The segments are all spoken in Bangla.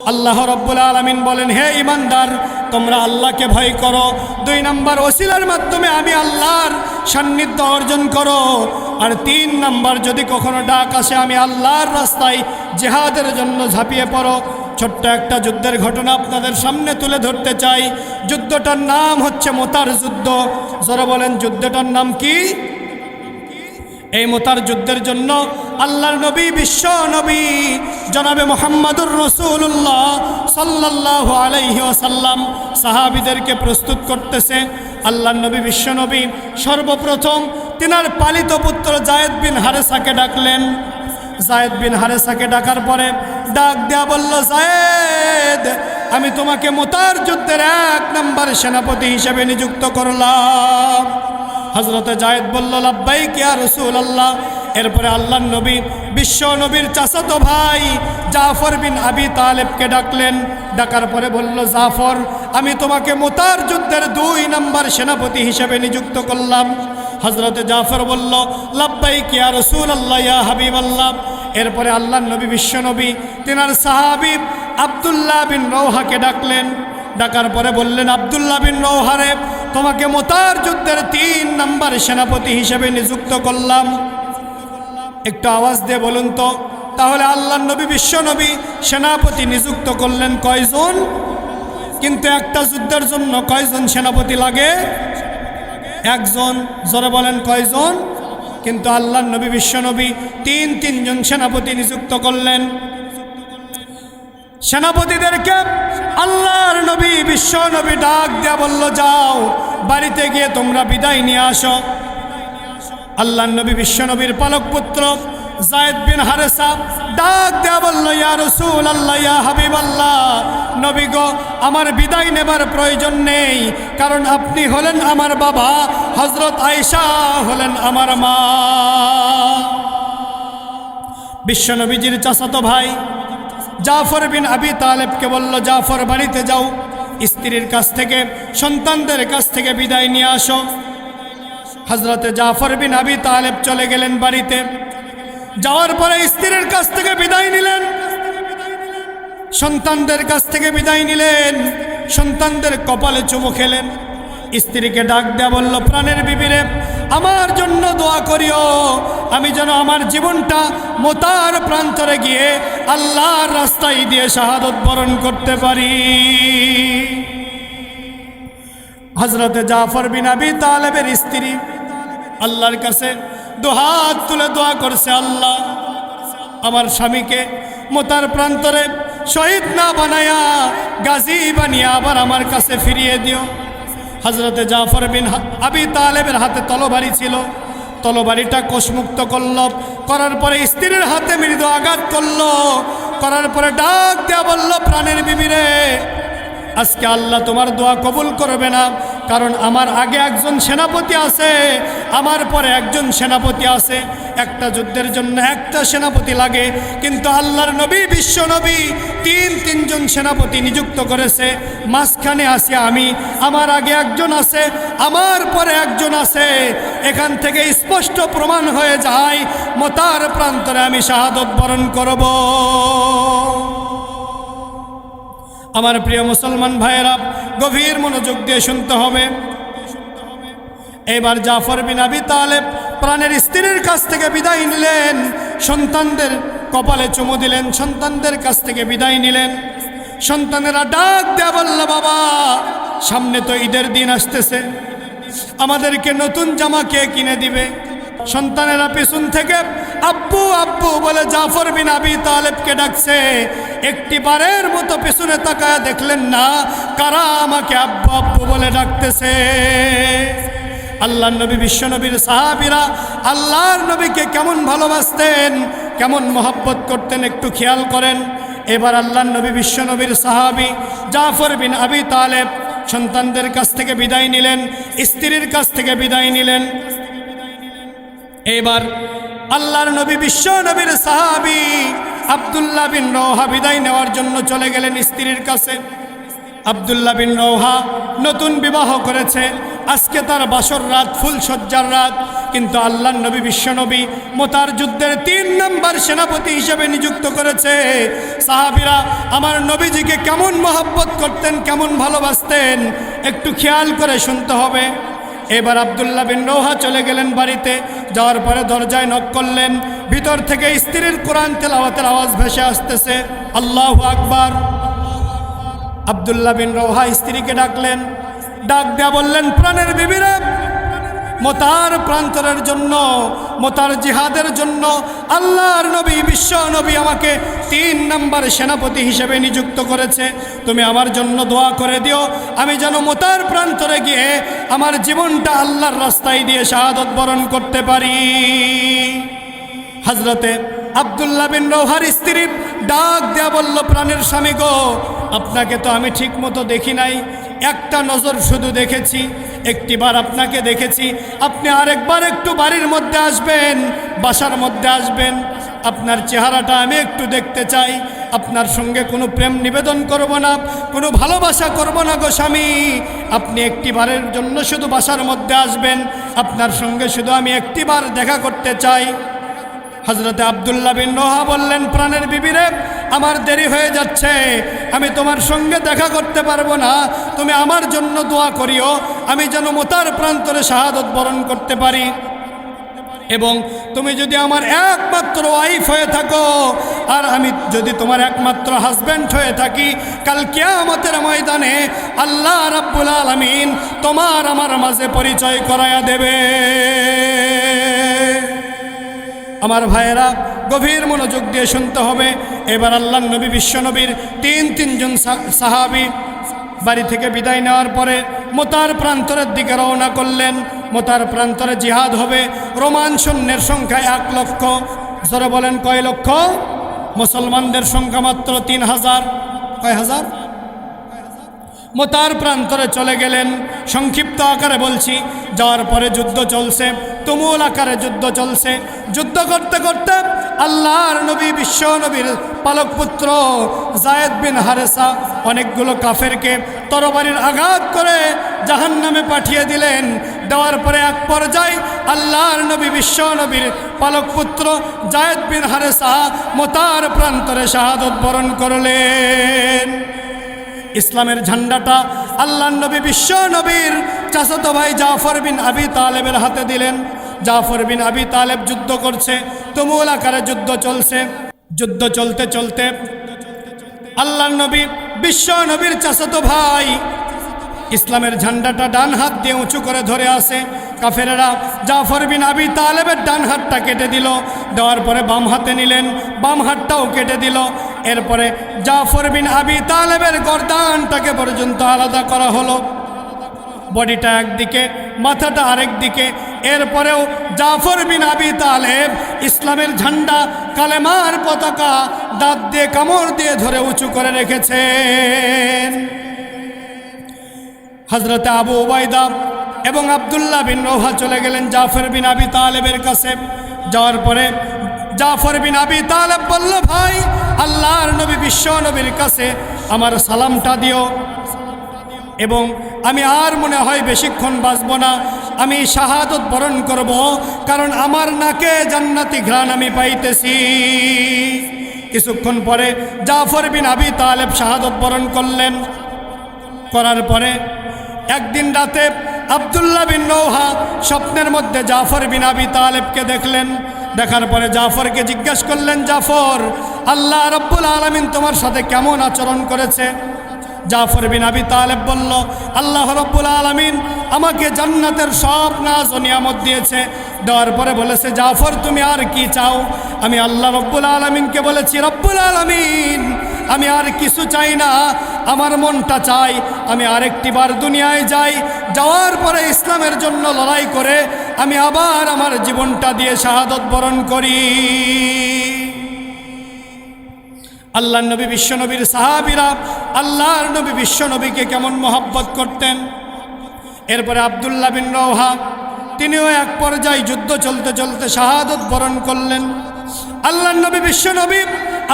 আল্লাহ রব্বুল আলমিন বলেন, হে ইমানদার তোমরা আল্লাহকে ভয় করো। দুই নম্বর ওসিলার মাধ্যমে আমি আল্লাহর সান্নিধ্য অর্জন করো। আর তিন নম্বর, যদি কখনো ডাক আসে, আমি আল্লাহর রাস্তায় জেহাদের জন্য ঝাঁপিয়ে পড়ো। ছোট্ট একটা যুদ্ধের ঘটনা আপনাদের সামনে তুলে ধরতে চাই। যুদ্ধটার নাম হচ্ছে মোতার যুদ্ধ। যারা বলেন, যুদ্ধটার নাম কি? এই মোতার যুদ্ধের জন্য আল্লাহর নবী, বিশ্ব নবী, জনাবে মোহাম্মদুর রসুল্লাহ সাল্লাহ আলাইহি ওসাল্লাম সাহাবিদেরকে প্রস্তুত করতেছে। আল্লাহর নবী, বিশ্ব নবী সর্বপ্রথম তিনার পালিত পুত্র জায়েদ বিন হারেসাকে ডাকলেন। জায়েদ বিন হারেসাকে ডাকার পরে ডাক দেয়া বলল, জায়েদ, আমি তোমাকে মোতার যুদ্ধের এক নম্বর সেনাপতি হিসেবে নিযুক্ত করলাম। হজরতে জায়েদ বলল লাব্বাই কিয়া রসুল আল্লাহ এরপরে আল্লাহ নবী, বিশ্ব নবীর চাচাতো ভাই জাফর বিন আবি তালেবকে ডাকলেন। ডাকার পরে বলল, জাফর, আমি তোমাকে মোতার যুদ্ধের দুই নম্বর সেনাপতি হিসেবে নিযুক্ত করলাম। হজরতে জাফর বলল লাব্বাই কিয়া রসুল আল্লাহ ইয়া হাবিব আল্লাহ এরপরে আল্লাহ নবী, বিশ্ব নবী, তিনার সাহাবিব আবদুল্লাহ বিন রৌহাকে ডাকলেন। ডাকার পরে বললেন, আবদুল্লাহ বিন রৌহারে তোমাকে মোতার যুদ্ধের তিন নম্বর সেনাপতি হিসেবে নিযুক্ত করলাম। একটু আওয়াজ দিয়ে বলুন তো, তাহলে আল্লাহ নবী, বিশ্ব নবী সেনাপতি নিযুক্ত করলেন কয়জন? কিন্তু একটা যুদ্ধের জন্য কয়জন সেনাপতি লাগে? একজন, জোরে বলেন কয়জন? কিন্তু আল্লাহ নবী, বিশ্ব নবী তিন তিনজন সেনাপতি নিযুক্ত করলেন। সেনাপতিদেরকে আল্লাহর নবী, বিশ্ব নবী ডাক দেয়া বলল, যাও, বাড়িতে গিয়ে তোমরা বিদায় নিয়ে আসো। আল্লাহ নবী, বিশ্ব নবীর পালক পুত্র জায়দ বিন হারেসা ডাক দেয়া বলল, ইয়া রসুল আল্লাহ ইয়া হাবিব আল্লাহ নবী গো, আমার বিদায় নেবার প্রয়োজন নেই, কারণ আপনি হলেন আমার বাবা হজরত আয়েশা হলেন আমার মা। বিশ্ব নবীজির চাচাতো ভাই জাফর বিন আবি তালেবকে বলল, জাফর, বাড়িতে যাও। স্ত্রীর কাছ থেকে, সন্তানদের কাছ থেকে বিদায় নিয়ে আসো। হজরতে জাফর বিন আবি তালেব চলে গেলেন বাড়িতে। যাওয়ার পরে স্ত্রীর কাছ থেকে বিদায় নিলেন। সন্তানদের কাছ থেকে বিদায় নিলেন। সন্তানদের কপালে চুমু খেলেন। স্ত্রীকে ডাক দেয়া বলল, প্রাণের বিবিরে আমার জন্য দোয়া করিও। আমি যেন আমার জীবনটা মোতার প্রান্তরে গিয়ে আল্লাহর রাস্তায় দিয়ে শাহাদত বরণ করতে পারি। হজরতে জাফর বিন আবি তালেবের স্ত্রী আল্লাহর কাছে দুহাত তুলে দোয়া করছে আল্লাহ, আমার স্বামীকে মোতার প্রান্তরে শহীদ না বানায়া গাজী বানিয়ে আবার আমার কাছে ফিরিয়ে দিও। হজরতে জাফর বিন আবি তালেবের হাতে তলবাড়ি ছিল। তলবাড়িটা কোষমুক্ত করল। করার পরে স্ত্রীর হাতে মৃদু আঘাত করল। করার পরে ডাক দেওয়া বলল, প্রাণের বিবিরে, আজকে আল্লাহ তোমার দোয়া কবুল করবে না। কারণ আমার আগে একজন সেনাপতি আছে, আমার পরে একজন সেনাপতি আছে। একটা যুদ্ধের জন্য একটা সেনাপতি লাগে, কিন্তু আল্লাহর নবী, বিশ্ব নবী, তিন, তিনজন সেনাপতি নিযুক্ত করেছে। মাঝখানে আছি আমি, আমার আগে একজন আছে, আমার পরে একজন আছে। এখান থেকে স্পষ্ট প্রমাণ হয়ে যায়, মতার প্রান্তরে আমি শাহাদত বরণ করব। আমার প্রিয় মুসলমান ভাইয়েরা গভীর মনোযোগ দিয়ে শুনতে হবে। এবার জাফর বিন আবি তালেব প্রাণের স্ত্রীর কাছ থেকে বিদায় নিলেন। সন্তানদের কপালে চুমু দিলেন, সন্তানদের কাছ থেকে বিদায় নিলেন। সন্তানেরা ডাক দেয়া বলল, বাবা, সামনে তো ঈদের দিন আসতেছে। আমাদেরকে নতুন জামা কে কিনে দিবে? সন্তানেরা পেছন থেকে আব্বু আব্বু বলে জাফর বিন আবি তালেবকে ডাকছে। একটি বারের মতো পেছনে তাকায় দেখলেন না, কারা আমাকে আব্বু আব্বু বলে ডাকতেছে। আল্লাহ নবী বিশ্বনবীর সাহাবিরা আল্লাহর নবীকে কেমন ভালোবাসতেন, কেমন মহব্বত করতেন একটু খেয়াল করেন। এবার আল্লাহ নবী বিশ্বনবীর সাহাবি জাফর বিন আবি তালেব সন্তানদের কাছ থেকে বিদায় নিলেন, স্ত্রীর কাছ থেকে বিদায় নিলেন। এবার আল্লাহর নবী, বিশ্ব নবীর সাহাবি আবদুল্লাহ বিন রৌহা বিদায় নেওয়ার জন্য চলে গেলেন স্ত্রীর কাছে। আবদুল্লাহ বিন রৌহা নতুন বিবাহ করেছে। আজকে তার বাসর রাত ফুল সজ্জার রাত। কিন্তু আল্লাহ নবী বিশ্বনবী মোতার যুদ্ধের তিন নম্বর সেনাপতি হিসেবে নিযুক্ত করেছে। সাহাবিরা, আমার নবীজিকে কেমন মহব্বত করতেন, কেমন ভালোবাসতেন, একটু খেয়াল করে শুনতে হবে। এবার আবদুল্লাহ বিন রোহা চলে গেলেন বাড়িতে। যাওয়ার পরে দরজায় নক করলেন। ভিতর থেকে স্ত্রীর কোরআন তেলাওয়াতের আওয়াজ ভেসে আসতেছে। আল্লাহ আকবার। আবদুল্লাহ বিন রোহা স্ত্রীকে ডাকলেন। ডাক দেয়া বললেন, প্রাণের বিবিরে মোতার প্রান্তরের জন্য, মোতার জিহাদের জন্য আল্লাহর নবী, বিশ্ব নবী আমাকে তিন নম্বর সেনাপতি হিসেবে নিযুক্ত করেছে। তুমি আমার জন্য দোয়া করে দিও। আমি যেন মোতার প্রান্তরে গিয়ে আমার জীবনটা আল্লাহর রাস্তায় দিয়ে শাহাদত বরণ করতে পারি। হজরতে আবদুল্লাহ বিন রৌহার স্ত্রী ডাক দেয়া বলল, প্রাণের স্বামী গো, আপনাকে তো আমি ঠিক মতো দেখি নাই। একটা নজর শুধু দেখেছি, একটিবার আপনাকে দেখেছি। আপনি আরেকবার একটু বাড়ির মধ্যে আসবেন, বাসার মধ্যে আসবেন। আপনার চেহারাটা আমি একটু দেখতে চাই। আপনার সঙ্গে কোনো প্রেম নিবেদন করব না, কোনো ভালোবাসা করব না গো স্বামী। আপনি একটিবারের জন্য শুধু বাসার মধ্যে আসবেন। আপনার সঙ্গে শুধু আমি একটিবার দেখা করতে চাই। হজরতে আবদুল্লাহ বিন নোহা বললেন, প্রাণের বিবিরে আমার দেরি হয়ে যাচ্ছে। আমি তোমার সঙ্গে দেখা করতে পারব না। তুমি আমার জন্য দোয়া করিও। আমি যেন মোতার প্রান্তরে শাহাদত বরণ করতে পারি। এবং তুমি যদি আমার একমাত্র ওয়াইফ হয়ে থাকো, আর আমি যদি তোমার একমাত্র হাজব্যান্ড হয়ে থাকি, কাল কেয়ামতের ময়দানে আল্লাহ রাব্বুল আলমিন তোমার আমার মাঝে পরিচয় করায়া দেবে। আমার ভাইয়েরা গভীর মনোযোগ দিয়ে শুনতে হবে। এবার আল্লাহ নবী বিশ্বনবীর তিন তিনজন সাহাবি বাড়ি থেকে বিদায় নেওয়ার পরে মোতার প্রান্তরের দিকে রওনা করলেন। মোতার প্রান্তরে জিহাদ হবে। রোমান সৈন্যের সংখ্যা এক লক্ষ। জোরে বলেন, কয় লক্ষ? মুসলমানদের সংখ্যা মাত্র তিন হাজার। কয় হাজার? মোতার প্রান্তরে চলে গেলেন। সংক্ষিপ্ত আকারে বলছি, যাওয়ার পরে যুদ্ধ চলছে, তুমুল আকারে যুদ্ধ চলছে। যুদ্ধ করতে করতে আল্লাহর নবী, বিশ্ব নবীর পালক পুত্র জায়েদ বিন হারেসা অনেকগুলো কাফেরকে তরবারির আঘাত করে জাহান নামে পাঠিয়ে দিলেন। দেওয়ার পরে এক পর্যায়ে আল্লাহর নবী, বিশ্ব নবীর পালক পুত্র জায়েদ বিন হারেসা মোতার প্রান্তরে শাহাদত বরণ করলেন। ইসলামের ঝান্ডাটা আল্লাহ নবী, বিশ্ব নবীর চাচাতো ভাই জাফর বিন আবি তালেবের হাতে দিলেন। জাফর বিন আবি তালেব যুদ্ধ করছে, তুমুল আকারে যুদ্ধ চলছে। যুদ্ধ চলতে চলতে আল্লাহ নবী, বিশ্ব নবীর চাচাতো ভাই ইসলামের ঝান্ডাটা ডান হাত দিয়ে উঁচু করে ধরে আসে। কাফেরেরা জাফর বিন আবি তালেবের ডান হাতটা কেটে দিল। দেওয়ার পরে বাম হাতে নিলেন, বাম হাতটাও কেটে দিল। এরপরে জাফর বিন আবি তালেবের গরদানটাকে পর্যন্ত আলাদা করা হলো। বডিটা একদিকে, মাথাটা আরেক দিকে। এরপরেও জাফর বিন আবি তালেব ইসলামের ঝান্ডা কালেমার পতাকা দাঁত দিয়ে কামড় দিয়ে ধরে উঁচু করে রেখেছেন। হজরতে আবু ওবায়দা এবং আবদুল্লাহ বিন রোহা চলে গেলেন জাফর বিন আবি তালেবের কাছে। যাওয়ার পরে জাফর বিন আবি তালেব বলল, ভাই, আল্লাহর নবী বিশ্ব নবীর কাছে আমার সালামটা দিও। এবং আমি আর মনে হয় বেশিক্ষণ বাঁচব না। আমি শাহাদত বরণ করব, কারণ আমার নাকে জান্নাতি ঘ্রাণ আমি পাইতেছি। কিছুক্ষণ পরে জাফর বিন আবি তালেব শাহাদত বরণ করলেন। করার পরে একদিন রাতে আবদুল্লাহ বিন নৌহা স্বপ্নের মধ্যে জাফর বিন আবি তালেবকে দেখলেন। দেখার পরে জাফরকে জিজ্ঞেস করলেন, জাফর, আল্লাহ রব্বুল আলমিন তোমার সাথে কেমন আচরণ করেছে? জাফর বিন আবি তালেব বলল, আল্লাহ রব্বুল আলমিন আমাকে জান্নাতের সব নাজ ও নিয়ামত দিয়েছে। দেওয়ার পরে বলেছে, জাফর, তুমি আর কি চাও? আমি আল্লাহ রব্বুল আলমিনকে বলেছি, রব্বুল আলমিন, আমি আর কিছু চাই না। আমার মনটা চাই, আমি আরেকটি বার দুনিয়ায় যাই, যাওয়ার পরে ইসলামের জন্য লড়াই করে আমি আবার আমার জীবনটা দিয়ে শাহাদত বরণ করি। আল্লাহ নবী বিশ্বনবীর সাহাবিরা আল্লাহর নবী বিশ্বনবীকে কেমন মহব্বত করতেন। এরপরে আবদুল্লাহ বিন রৌহা তিনিও এক পর্যায়ে যুদ্ধ চলতে চলতে শাহাদত বরণ করলেন। আল্লাহ নবী বিশ্বনবী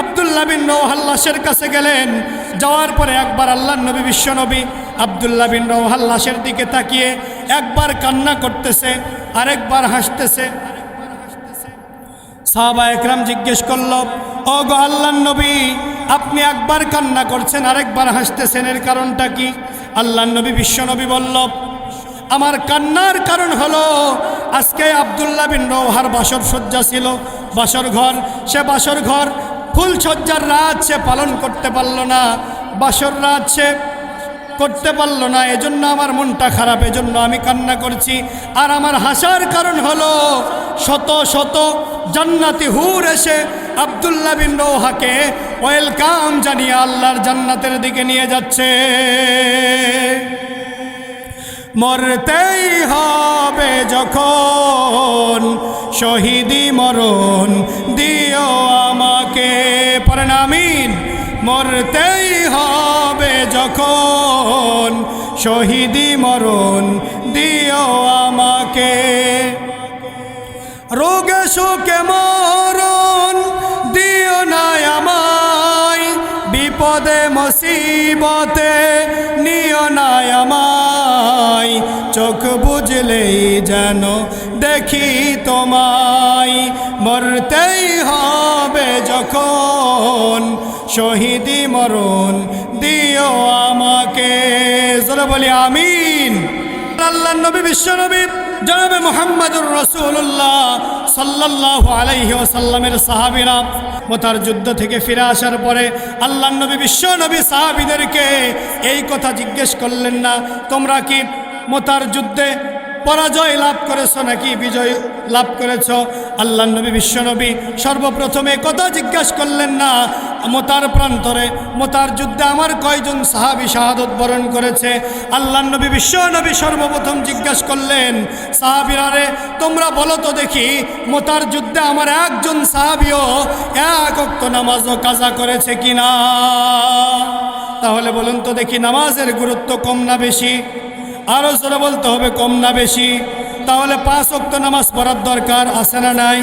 আবদুল্লাহ বিন রৌহাল্লাসের কাছে গেলেন। যাওয়ার পরে একবার আল্লাহ নবী বিশ্বনবী আবদুল্লাহ বিন রওহাল দিকে তাকিয়ে একবার কান্না করতেছে, আরেকবার হাসতেছে। সাহাবা একরাম জিজ্ঞেস করল ও গো আল্লাহ নবী, আপনি একবার কান্না করছেন, আরেকবার হাসতেছেন, এর কারণটা কি? আল্লাহ নবী বিশ্বনবী বলল, আমার কান্নার কারণ হলো, আজকে আবদুল্লাহ বিন রৌহার বাসর শয্যা ছিল, বাসর ঘর, সে বাসর ঘর ফুলসজ্জার রাত সে পালন করতে পারল না, বাসর রাত সে করতে পারল না, এজন্য আমার মনটা খারাপ, এজন্য আমি কান্না করছি। আর আমার হাসার কারণ হলো শত শত জান্নাতি হুর এসে আবদুল্লাহ বিন রৌহাকে ওয়েলকাম জানিয়ে আল্লাহর জান্নাতের দিকে নিয়ে যাচ্ছে। মরতেই হবে যখন শহীদি মরণ আমিন মরতেই হবে যখন শহীদি মরণ দিও আমাকে। রোগে শোকে মরণ দিও না আমায়, বিপদে মুসিবতে নিও না আমায়। চোখ বুঝলেই যেন দেখি তোমায়, মরতেই হবে যখন শহীদি মরণ দিও আমাকে। চলো বলি, আমিন। আল্লাহ নবী, বিশ্ব নবী, জনাবে মোহাম্মদুর রসুল্লাহ সাল্লাহ আলাইহি ওসাল্লামের সাহাবিরা মোতার যুদ্ধ থেকে ফিরে আসার পরে আল্লাহ নবী, বিশ্ব নবী সাহাবিদেরকে এই কথা জিজ্ঞেস করলেন না, তোমরা কি মোতার যুদ্ধে পরাজয় লাভ করেছ নাকি বিজয় লাভ করেছ? আল্লাহ নবী বিশ্বনবী সর্বপ্রথমে কথা জিজ্ঞাসা করলেন, না, মোতার প্রান্তরে, মোতার যুদ্ধে আমার কয়জন সাহাবি শাহাদত বরণ করেছে? আল্লাহ নবী বিশ্বনবী সর্বপ্রথম জিজ্ঞাসা করলেন সাহাবিরারে তোমরা বলো তো দেখি, মোতার যুদ্ধে আমার একজন সাহাবিও এক অক্ত নামাজও কাজা করেছে কিনা? তাহলে বলুন তো দেখি, নামাজের গুরুত্ব কম না বেশি? আরও জোরে বলতে হবে, কম না বেশি। তাহলে পাঁচ অক্ত নামাজ পড়ার দরকার আছে না নাই?